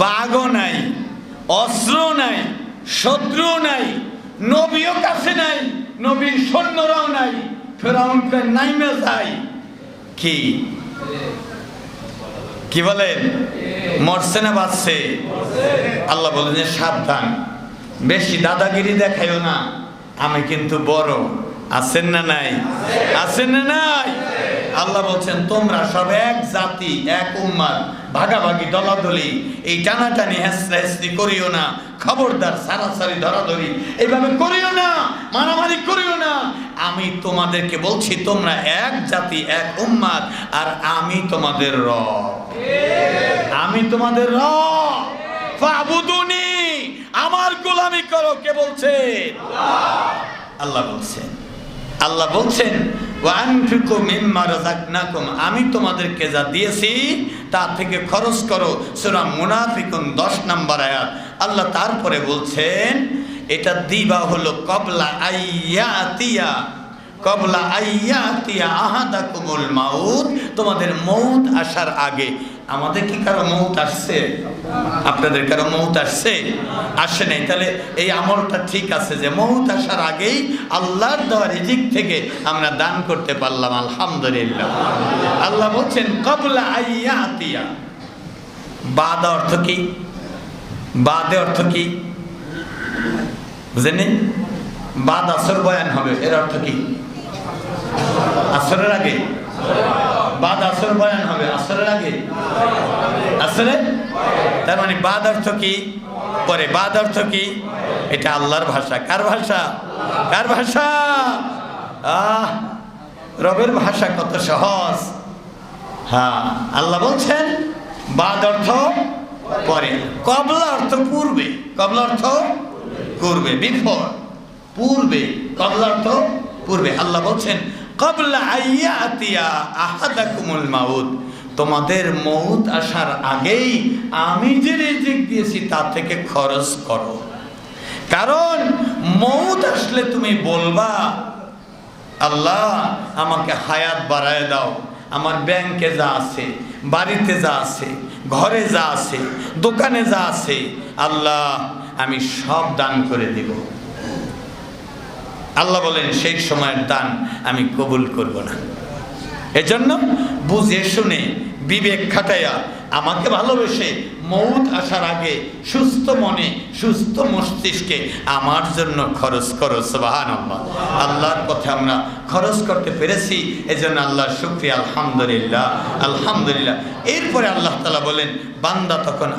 বাঘও নাই অস্ত্র নাই শত্রু নাই, নবীও কাছে নাই, নবীর সৈন্যরাও নাই, ফেরাউনকে নাইমে যায়। কি? কি বলেন মরছে না বাঁচছে? আল্লাহ বলেন যে সাবধান, বেশি দাদাগিরি দেখাইও না, আমি কিন্তু বড়, আছেন না নাই? আছেন না নাই? আল্লাহ বলছেন, তোমরা সব এক জাতি, এক উম্মার, ভাগাভাগি, দলাদলি, এই টানাটানি হেসরা হেসরি করিও না, খবরদার, সারাসারি, ধরাধরি এইভাবে করিও না, মারামারি করিও না। আমি তোমাদেরকে বলছি, তোমরা এক জাতি, এক উম্মাদ আর আমি তোমাদের র আমি তোমাদের র আমার গোলামি করো, কে বলছে? আল্লাহ বলছেন আল্লাহ বলছেন আমি তোমাদেরকে যা দিয়েছি, তা থেকে খরচ করো। সূরা মুনাফিকুন 10 নম্বর আয়াত। আল্লাহ তারপরে বলছেন, এটা দিবা হলো কবলা আইয়াতিয়া কবলা আইয়া আইয়াতিয়া আহাদাকুমুল মাউত। তোমাদের মৌত আসার আগে আমাদের কি কারও মৌত আসছে? আপনাদের কারও মৌত আসছে? আসে নাই। তাহলে এই আমলটা ঠিক আছে যে মৌত আসার আগেই আল্লাহর দেওয়া রিজিক থেকে আমরা দান করতে পারলাম, আলহামদুলিল্লাহ। আল্লাহ বলছেন, কবলা আইয়াতিয়া। বাদ অর্থ কি? বাদে অর্থ কি? বুঝেনি বাদ আসর বয়ান হবে, এর অর্থ কি? আসরের আগে? বাদ আসর বয়ান হবে, আসরের আগে? আসরে তার মানে বাদ অর্থ কি? পরে, বাদ অর্থ কি? এটা আল্লাহর ভাষা। কার ভাষা? কার ভাষা? আহ, রবের ভাষা কত সহজ। হ্যাঁ আল্লাহ বলছেন, বাদ অর্থ পরে, কবলা অর্থ পূর্বে, কবলা অর্থ পূর্বে, বিফোর, পূর্বে, কবলা অর্থ পূর্বে। আল্লাহ বলছেন কবলা আইয়া আতিয়া আহাদাকুমুল মাউত। তোমাদের মৌত আসার আগেই আমি যে রিজিক দিয়েছি তা থেকে খরচ করো। কারণ মৌত আসলে তুমি বলবা, আল্লাহ, আমাকে হায়াত বাড়ায় দাও। আমার ব্যাংকে যা আছে, বাড়িতে যা আছে, ঘরে যা আছে, দোকানে যা আছে, আল্লাহ, আমি সব দান করে দিব। আল্লাহ বলেন, সেই সময়ের দান আমি কবুল করব না। এজন্য বুঝে শুনে বিবেক খাটাইয়া আমাকে ভালোবেসে মৌত আসার আগে সুস্থ মনে, সুস্থ মস্তিষ্কে আমার জন্য খরচ করো সবাহান আল্লাহ আল্লাহর পথে আমরা খরচ করতে পেরেছি, এজন্য আল্লাহ শুক্রিয়া, আলহামদুলিল্লাহ আলহামদুলিল্লাহ। এরপরে আল্লাহ তালা বলেন, বান্দা তখন